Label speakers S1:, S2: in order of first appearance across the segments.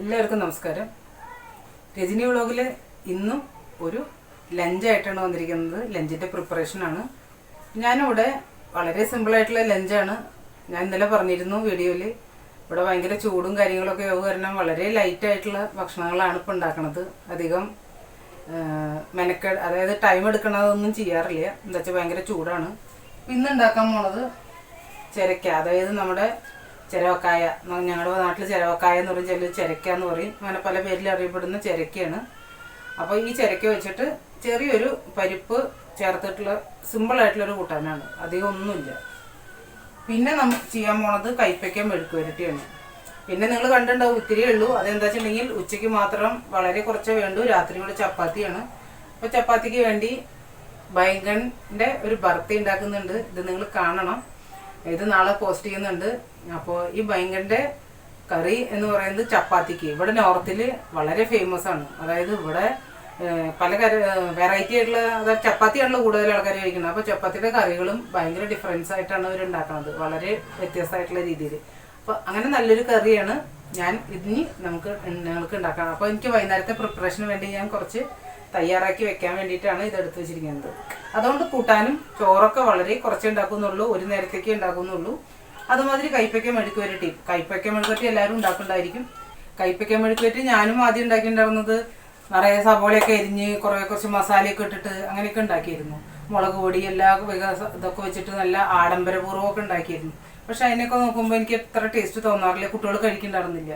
S1: എല്ലാവർക്കും നമസ്കാരം. രജനി വ്ളോഗിൽ ഇന്നും ഒരു ലഞ്ചായിട്ടാണ് വന്നിരിക്കുന്നത്. ലഞ്ചിന്റെ പ്രിപ്പറേഷനാണ്. ഞാനിവിടെ വളരെ സിമ്പിളായിട്ടുള്ള ലഞ്ചാണ്. ഞാൻ ഇന്നലെ പറഞ്ഞിരുന്നു വീഡിയോയിൽ ഇവിടെ ഭയങ്കര ചൂടും കാര്യങ്ങളൊക്കെ ആവുക കാരണം വളരെ ലൈറ്റായിട്ടുള്ള ഭക്ഷണങ്ങളാണ് ഇപ്പോൾ ഉണ്ടാക്കുന്നത് അധികം മെനക്ക അതായത് ടൈം എടുക്കണതൊന്നും ചെയ്യാറില്ല. എന്താ വെച്ചാൽ ഭയങ്കര ചൂടാണ്. ഇന്ന് ഉണ്ടാക്കാൻ പോണത് ചിരക്ക. അതായത് നമ്മുടെ ചിരവക്കായ ഞങ്ങളുടെ നാട്ടിൽ ചിരവക്കായ എന്ന് പറയും ചില ചിരക്ക എന്ന് പറയും. അങ്ങനെ പല പേരിൽ അറിയപ്പെടുന്ന ചിരക്കയാണ്. അപ്പോൾ ഈ ചിരക്ക വെച്ചിട്ട് ചെറിയൊരു പരിപ്പ് ചേർത്തിട്ടുള്ള സിമ്പിളായിട്ടുള്ളൊരു കൂട്ടാനാണ്. അധികം ഒന്നുമില്ല. പിന്നെ നമ്മൾ ചെയ്യാൻ പോണത് കൈപ്പയ്ക്ക മെഴുക്ക് വരട്ടിയാണ്. പിന്നെ നിങ്ങൾ കണ്ടിട്ടുണ്ടാവും ഇത്തിരിയേ ഉള്ളൂ. അതെന്താ വെച്ചിട്ടുണ്ടെങ്കിൽ ഉച്ചയ്ക്ക് മാത്രം വളരെ കുറച്ചേ വേണ്ടൂ. രാത്രി കൂടെ ചപ്പാത്തിയാണ്. അപ്പോൾ ചപ്പാത്തിക്ക് വേണ്ടി ബൈഗണിന്റെ ഒരു ഭർത്തി ഉണ്ടാക്കുന്നുണ്ട്. ഇത് നിങ്ങൾ കാണണം. ഇത് നാളെ പോസ്റ്റ് ചെയ്യുന്നുണ്ട്. അപ്പോൾ ഈ ബൈഗണിന്റെ കറി എന്ന് പറയുന്നത് ചപ്പാത്തിക്ക്. ഇവിടെ നോർത്തിൽ വളരെ ഫേമസ് ആണ്. അതായത് ഇവിടെ പല കര വെറൈറ്റി ആയിട്ടുള്ള അതായത് ചപ്പാത്തിയാണല്ലോ കൂടുതൽ ആൾക്കാർ കഴിക്കുന്നത്. അപ്പോൾ ചപ്പാത്തിയുടെ കറികളും ഭയങ്കര ഡിഫറൻസ് ആയിട്ടാണ് അവർ ഉണ്ടാക്കുന്നത്. വളരെ വ്യത്യസ്തമായിട്ടുള്ള രീതിയിൽ അപ്പോൾ അങ്ങനെ നല്ലൊരു കറിയാണ് ഞാൻ ഇതിന് നമുക്ക് ഞങ്ങൾക്ക് ഉണ്ടാക്കാം അപ്പോൾ എനിക്ക് വൈകുന്നേരത്തെ പ്രിപ്പറേഷന് വേണ്ടി ഞാൻ കുറച്ച് തയ്യാറാക്കി വെക്കാൻ വേണ്ടിയിട്ടാണ് ഇത് എടുത്തു വെച്ചിരിക്കുന്നത്. അതുകൊണ്ട് കൂട്ടാനും ചോറൊക്കെ വളരെ കുറച്ചേ ഉണ്ടാക്കുന്നുള്ളൂ. ഒരു നേരത്തേക്കേ ഉണ്ടാക്കുന്നുള്ളൂ. അതുമാതിരി കൈപ്പയ്ക്ക മെഴുക്ക് വരട്ടി കൈപ്പയ്ക്ക മെഴുക്ക് വരട്ടി എല്ലാവരും ഉണ്ടാക്കുന്നുണ്ടായിരിക്കും കൈപ്പയ്ക്ക മെഴുക്ക് വരട്ടി ഞാനും ആദ്യം ഉണ്ടാക്കിയിട്ടുണ്ടായിരുന്നത് നിറയെ സവോളയൊക്കെ എരിഞ്ഞ് കുറേ കുറച്ച് മസാലയൊക്കെ ഇട്ടിട്ട് അങ്ങനെയൊക്കെ ഉണ്ടാക്കിയിരുന്നു. മുളക് പൊടി എല്ലാ ഇതൊക്കെ വെച്ചിട്ട് നല്ല ആഡംബരപൂർവമൊക്കെ ഉണ്ടാക്കിയിരുന്നു. പക്ഷെ അതിനൊക്കെ നോക്കുമ്പോൾ എനിക്ക് എത്ര ടേസ്റ്റ് തോന്നാറില്ല. കുട്ടികൾ കഴിക്കണ്ടായിരുന്നില്ല.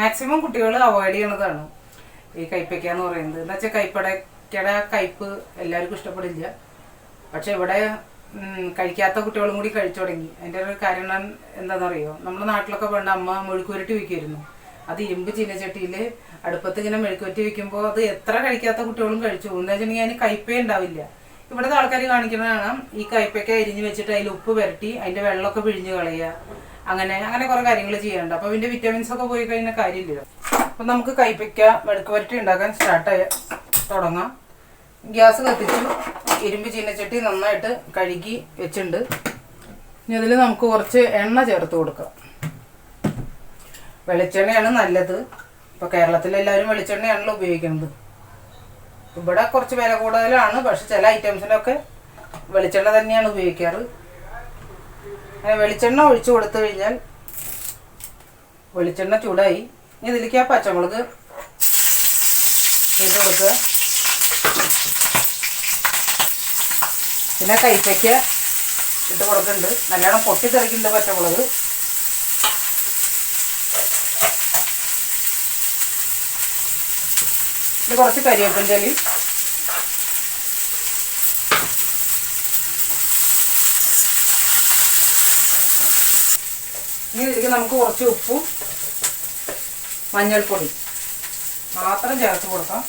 S1: മാക്സിമം കുട്ടികൾ അവോയ്ഡ് ചെയ്യണതാണ് ഈ കൈപ്പയ്ക്ക എന്ന് പറയുന്നത്. എന്താ വെച്ചാൽ കൈപ്പടക്കയുടെ കയ്പ്പ് എല്ലാവർക്കും ഇഷ്ടപ്പെടില്ല. പക്ഷെ ഇവിടെ കഴിക്കാത്ത കുട്ടികളും കൂടി കഴിച്ചു തുടങ്ങി. അതിന്റെ ഒരു കാരണം എന്താണെന്നറിയോ? നമ്മുടെ നാട്ടിലൊക്കെ പണ്ട് അമ്മ മെഴുക്കുവരട്ടി വെക്കുമായിരുന്നു. അത് ഇരുമ്പ് ചീനച്ചട്ടിയിൽ അടുപ്പത്ത് ഇങ്ങനെ മെഴുക്കുവരട്ടി വെക്കുമ്പോൾ അത് എത്ര കഴിക്കാത്ത കുട്ടികളും കഴിച്ചു. പോകും. എന്താ വെച്ചിട്ടുണ്ടെങ്കിൽ അതിന് കയ്പേ ഉണ്ടാവില്ല. ഇവിടുത്തെ ആൾക്കാർ കാണിക്കുന്നതാണ് ഈ കയ്പയ്ക്ക അരിഞ്ഞ് വെച്ചിട്ട് അതിൽ ഉപ്പ് പുരട്ടി അതിന്റെ വെള്ളമൊക്കെ പിഴിഞ്ഞ് കളയുക. അങ്ങനെ അങ്ങനെ കുറേ കാര്യങ്ങൾ ചെയ്യാറുണ്ട്. അപ്പോൾ അതിന്റെ വിറ്റാമിൻസ് ഒക്കെ പോയി കഴിഞ്ഞാൽ കാര്യമില്ലല്ലോ അപ്പം നമുക്ക് കയ്പയ്ക്ക മെഴുക്ക് പുരട്ടി ഉണ്ടാക്കാൻ സ്റ്റാർട്ട് തുടങ്ങാം. ഗ്യാസ് കത്തിച്ചു. ഇരുമ്പ് ചീനച്ചട്ടി നന്നായിട്ട് കഴുകി വെച്ചിട്ടുണ്ട്. ഇനി അതിൽ നമുക്ക് കുറച്ച് എണ്ണ ചേർത്ത് കൊടുക്കാം. വെളിച്ചെണ്ണയാണ് നല്ലത്. ഇപ്പോൾ കേരളത്തിലെല്ലാവരും വെളിച്ചെണ്ണയാണല്ലോ ഉപയോഗിക്കുന്നത്. ഇവിടെ കുറച്ച് വില കൂടുതലാണ് പക്ഷെ ചില ഐറ്റംസിനൊക്കെ വെളിച്ചെണ്ണ തന്നെയാണ് ഉപയോഗിക്കാറ്. അങ്ങനെ വെളിച്ചെണ്ണ ഒഴിച്ചു കൊടുത്തു കഴിഞ്ഞാൽ വെളിച്ചെണ്ണ ചൂടായി. ഇനി ഇതിലേക്ക് ആ പച്ചമുളക് ഇട്ട് കൊടുക്കുക. പിന്നെ കൈപ്പയ്ക്ക ഇട്ട് കൊടുക്കുന്നുണ്ട്. നല്ലോണം പൊട്ടിത്തെറിക്കുന്നുണ്ട് പച്ചമുളക്. ഇത് കുറച്ച് കരിവേപ്പിന്റെ ഇലയും. ഇനി ഇതിലേക്ക് നമുക്ക് കുറച്ച് ഉപ്പും മഞ്ഞൾപ്പൊടി മാത്രം ചേർത്ത് കൊടുക്കാം.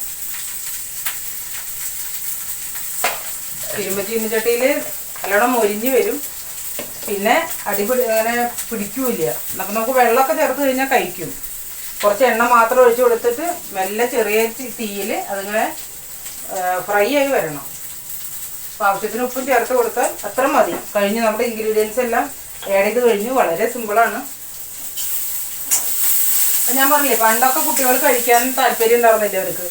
S1: ഇരുമ്പ് ചീനച്ചട്ടിയിൽ നല്ലോണം മൊരിഞ്ഞ് വരും. പിന്നെ അടിപൊളി അങ്ങനെ പിടിക്കൂല അപ്പം നമുക്ക് വെള്ളമൊക്കെ ചേർത്ത് കഴിഞ്ഞാൽ കഴിക്കും. കുറച്ച് എണ്ണ മാത്രം ഒഴിച്ച് കൊടുത്തിട്ട് മെല്ലെ ചെറിയ തീയിൽ അതിങ്ങനെ ഫ്രൈ ആയി വരണം. അപ്പോൾ ആവശ്യത്തിന് ഉപ്പും ചേർത്ത് കൊടുത്താൽ അത്ര മതി. കഴിഞ്ഞ് നമ്മുടെ ഇൻഗ്രീഡിയൻസ് എല്ലാം ആഡ് ചെയ്ത് കഴിഞ്ഞു വളരെ സിമ്പിളാണ് അപ്പം ഞാൻ പറഞ്ഞില്ലേ പണ്ടൊക്കെ കുട്ടികൾ കഴിക്കാൻ താല്പര്യം ഉണ്ടായിരുന്നില്ല അവർക്ക്?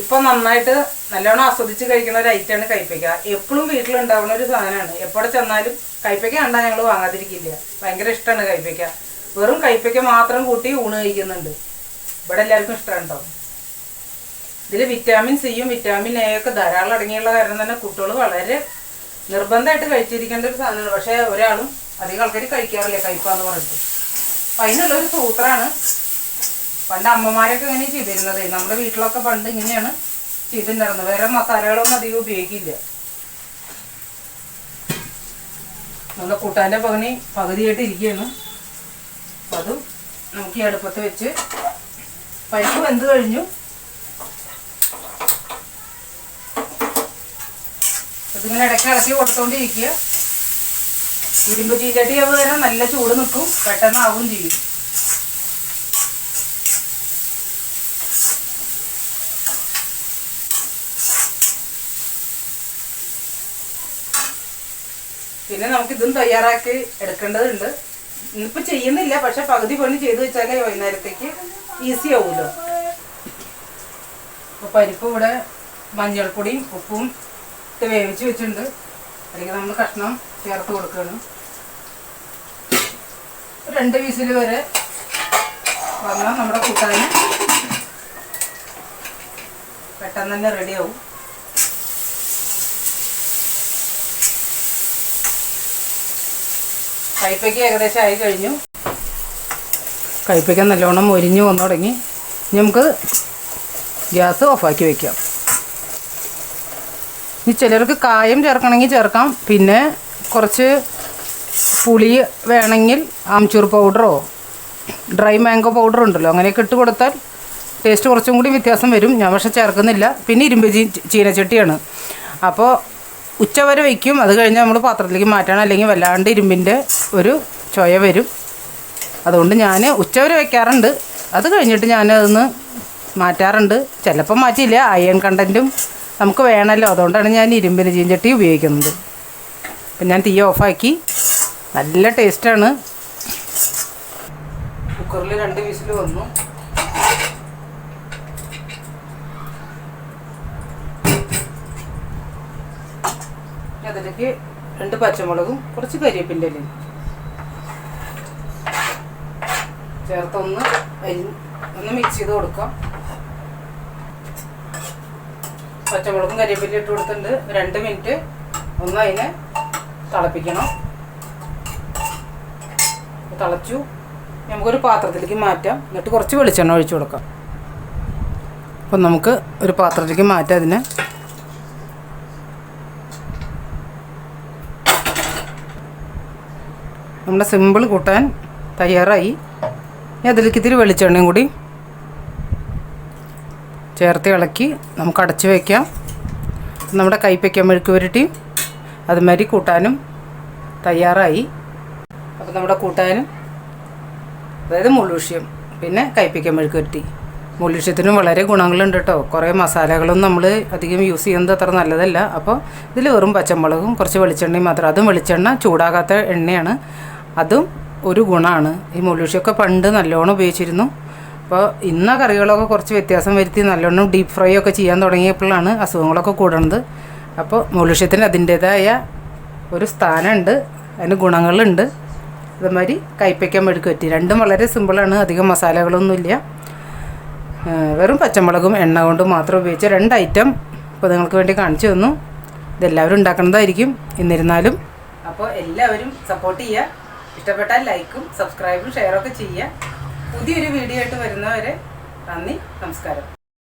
S1: ഇപ്പൊ നന്നായിട്ട് നല്ലോണം ആസ്വദിച്ച് കഴിക്കുന്ന ഒരു ഐറ്റമാണ് കൈപ്പയ്ക്ക. എപ്പോഴും വീട്ടിലുണ്ടാവുന്ന ഒരു സാധനമാണ്. എപ്പോഴും ചെന്നാലും കൈപ്പയ്ക്ക കണ്ടാൽ ഞങ്ങൾ വാങ്ങാതിരിക്കില്ല. ഭയങ്കര ഇഷ്ടമാണ് കൈപ്പയ്ക്ക. വെറും കൈപ്പയ്ക്ക മാത്രം കൂട്ടി ഊണ് കഴിക്കുന്നുണ്ട്. ഇവിടെ എല്ലാവർക്കും ഇഷ്ടമുണ്ടോ ഇതിൽ വിറ്റാമിൻ സിയും വിറ്റാമിൻ എ ഒക്കെ ധാരാളം അടങ്ങിയുള്ള കാരണം തന്നെ കുട്ടികൾ വളരെ നിർബന്ധമായിട്ട് കഴിച്ചിരിക്കേണ്ട ഒരു സാധനമാണ്. പക്ഷേ ഒരാളും അധികം ആൾക്കാർ കഴിക്കാറില്ല കയ്പ എന്ന് പറഞ്ഞിട്ട്. അപ്പം അതിനുള്ളൊരു സൂത്രമാണ് പണ്ട് അമ്മമാരൊക്കെ ഇങ്ങനെ ചെയ്തിരുന്നത്. നമ്മുടെ വീട്ടിലൊക്കെ പണ്ട് ഇങ്ങനെയാണ് ചെയ്തിട്ടുണ്ടായിരുന്നത്. വേറെ മസാലകളൊന്നും അധികം ഉപയോഗിക്കില്ല. നമ്മുടെ കൂട്ടാന്റെ പകുതി പകുതിയായിട്ട് ഇരിക്കുകയാണ്. അപ്പം അതും നമുക്ക് ഈ അടുപ്പത്ത് വെച്ച് പരിപ്പ് വെന്ത് കഴിഞ്ഞു. ഇതിങ്ങനെ ഇടയ്ക്ക് ഇളക്കി കൊടുത്തോണ്ടിരിക്കുക. ഇരുമ്പ് ചീച്ചട്ടി ആവുക നല്ല ചൂട് നിൽക്കും. പെട്ടെന്ന് ചെയ്യും. പിന്നെ നമുക്ക് ഇതും തയ്യാറാക്കി എടുക്കേണ്ടതുണ്ട്. ഇന്നിപ്പോ ചെയ്യുന്നില്ല പക്ഷെ പകുതി പണി ചെയ്തു വെച്ചാലേ വൈകുന്നേരത്തേക്ക് ഈസി ആവുമല്ലോ അപ്പോൾ പരിപ്പ് ഇവിടെ മഞ്ഞൾപ്പൊടിയും ഉപ്പും ഇട്ട് വേവിച്ച് വെച്ചിട്ടുണ്ട്. അല്ലെങ്കിൽ നമ്മൾ കഷ്ണം ചേർത്ത് കൊടുക്കണം രണ്ട് വിസിൽ വരെ വന്നാൽ നമ്മുടെ കൂട്ടാൻ പെട്ടെന്ന് തന്നെ റെഡിയാവും കയ്പയ്ക്ക് ഏകദേശം ആയി കഴിഞ്ഞു. കയ്പയ്ക്ക നല്ലോണം ഒരിഞ്ഞു വന്നു തുടങ്ങി. ഇനി നമുക്ക് ഗ്യാസ് ഓഫാക്കി വെക്കാം. ഇനി ചിലർക്ക് കായം ചേർക്കണമെങ്കിൽ ചേർക്കാം. പിന്നെ കുറച്ച് പുളി വേണമെങ്കിൽ ആംചൂർ പൗഡറോ ഡ്രൈ മാംഗോ പൗഡർ ഉണ്ടല്ലോ അങ്ങനെയൊക്കെ ഇട്ട് കൊടുത്താൽ ടേസ്റ്റ് കുറച്ചും കൂടി വ്യത്യാസം വരും. ഞാൻ പക്ഷെ ചേർക്കുന്നില്ല. പിന്നെ ഇരുമ്പ് ചീനച്ചട്ടിയാണ്. അപ്പോൾ ഉച്ച വരെ വയ്ക്കും അത് കഴിഞ്ഞ് നമ്മൾ പാത്രത്തിലേക്ക് മാറ്റണം. അല്ലെങ്കിൽ വല്ലാണ്ട് ഇരുമ്പിന്റെ ഒരു ചൊയ വരും. അതുകൊണ്ട് ഞാൻ ഉച്ച വരെ വയ്ക്കാറുണ്ട് അത് കഴിഞ്ഞിട്ട് ഞാൻ അതൊന്ന് മാറ്റാറുണ്ട്. ചിലപ്പോൾ മാറ്റിയില്ല. അയൺ കണ്ടന്റും നമുക്ക് വേണമല്ലോ അതുകൊണ്ടാണ് ഞാൻ ഇരുമ്പിന് ചീഞ്ചട്ടി ഉപയോഗിക്കുന്നത്. അപ്പം ഞാൻ തീ ഓഫാക്കി. നല്ല ടേസ്റ്റാണ്. കുക്കറിൽ രണ്ട് വിസിൽ വന്നു. അതിലേക്ക് രണ്ട് പച്ചമുളകും കുറച്ച് കരിവേപ്പിന്റെ ഇലയും ചേർത്തൊന്ന് ഒന്ന് മിക്സ് ചെയ്ത് കൊടുക്കാം. പച്ചമുളകും കരിവേപ്പില ഇട്ട് കൊടുത്തിട്ടുണ്ട്. രണ്ട് മിനിറ്റ് ഒന്ന് അതിനെ തിളപ്പിക്കണം. തിളച്ചു. നമുക്കൊരു പാത്രത്തിലേക്ക് മാറ്റാം. എന്നിട്ട് കുറച്ച് വെളിച്ചെണ്ണ ഒഴിച്ചു കൊടുക്കാം. അപ്പം നമുക്ക് ഒരു പാത്രത്തിലേക്ക് മാറ്റാം അതിനെ. നമ്മുടെ സിമ്പിൾ കൂട്ടാൻ തയ്യാറായി. ഇനി അതിലേക്ക് ഇത്തിരി വെളിച്ചെണ്ണയും കൂടി ചേർത്ത് ഇളക്കി നമുക്ക് അടച്ച് വയ്ക്കാം നമ്മുടെ കൈപ്പയ്ക്ക മെഴുക്ക് പുരട്ടി അതുമാതിരി കൂട്ടാനും തയ്യാറായി. അപ്പോൾ നമ്മുടെ കൂട്ടാനും അതായത് മുള്ളുഷ്യം പിന്നെ കൈപ്പയ്ക്ക മെഴുക്ക് പുരട്ടി. മുള്ളുഷ്യത്തിനും വളരെ ഗുണങ്ങളുണ്ട് കേട്ടോ. കുറേ മസാലകളും നമ്മൾ അധികം യൂസ് ചെയ്യുന്നത് അത്ര നല്ലതല്ല. അപ്പോൾ ഇതിൽ വെറും പച്ചമുളകും കുറച്ച് വെളിച്ചെണ്ണയും മാത്രം. അതും വെളിച്ചെണ്ണ ചൂടാകാത്ത എണ്ണയാണ്. അതും ഒരു ഗുണമാണ് ഈ മുള്ളുഷ്യമൊക്കെ പണ്ട് നല്ലോണം ഉപയോഗിച്ചിരുന്നു. അപ്പോൾ ഇന്ന കറികളൊക്കെ കുറച്ച് വ്യത്യാസം വരുത്തി നല്ലോണം ഡീപ്പ് ഫ്രൈ ഒക്കെ ചെയ്യാൻ തുടങ്ങിയപ്പോഴാണ് അസുഖങ്ങളൊക്കെ കൂടണത്. അപ്പോൾ മുള്ളുഷ്യത്തിന് അതിന്റേതായ ഒരു സ്ഥാനമുണ്ട്. അതിന് ഗുണങ്ങളുണ്ട്. അതുമാതിരി കയ്പ്പയ്ക്കാൻ മെഴുക്ക് പറ്റി രണ്ടും വളരെ സിമ്പിളാണ് അധികം മസാലകളൊന്നുമില്ല. വെറും പച്ചമുളകും എണ്ണ കൊണ്ട് മാത്രം ഉപയോഗിച്ച രണ്ട് ഐറ്റം ഇപ്പോൾ നിങ്ങൾക്ക് വേണ്ടി കാണിച്ചു തന്നു. ഇതെല്ലാവരും ഉണ്ടാക്കുന്നതായിരിക്കും. എന്നിരുന്നാലും അപ്പോൾ എല്ലാവരും സപ്പോർട്ട് ചെയ്യുക. ഇഷ്ടപ്പെട്ടാൽ ലൈക്കും സബ്സ്ക്രൈബും ഷെയറൊക്കെ ചെയ്യുക. പുതിയൊരു വീഡിയോ ആയിട്ട് വരുന്നവരെ നന്ദി നമസ്കാരം.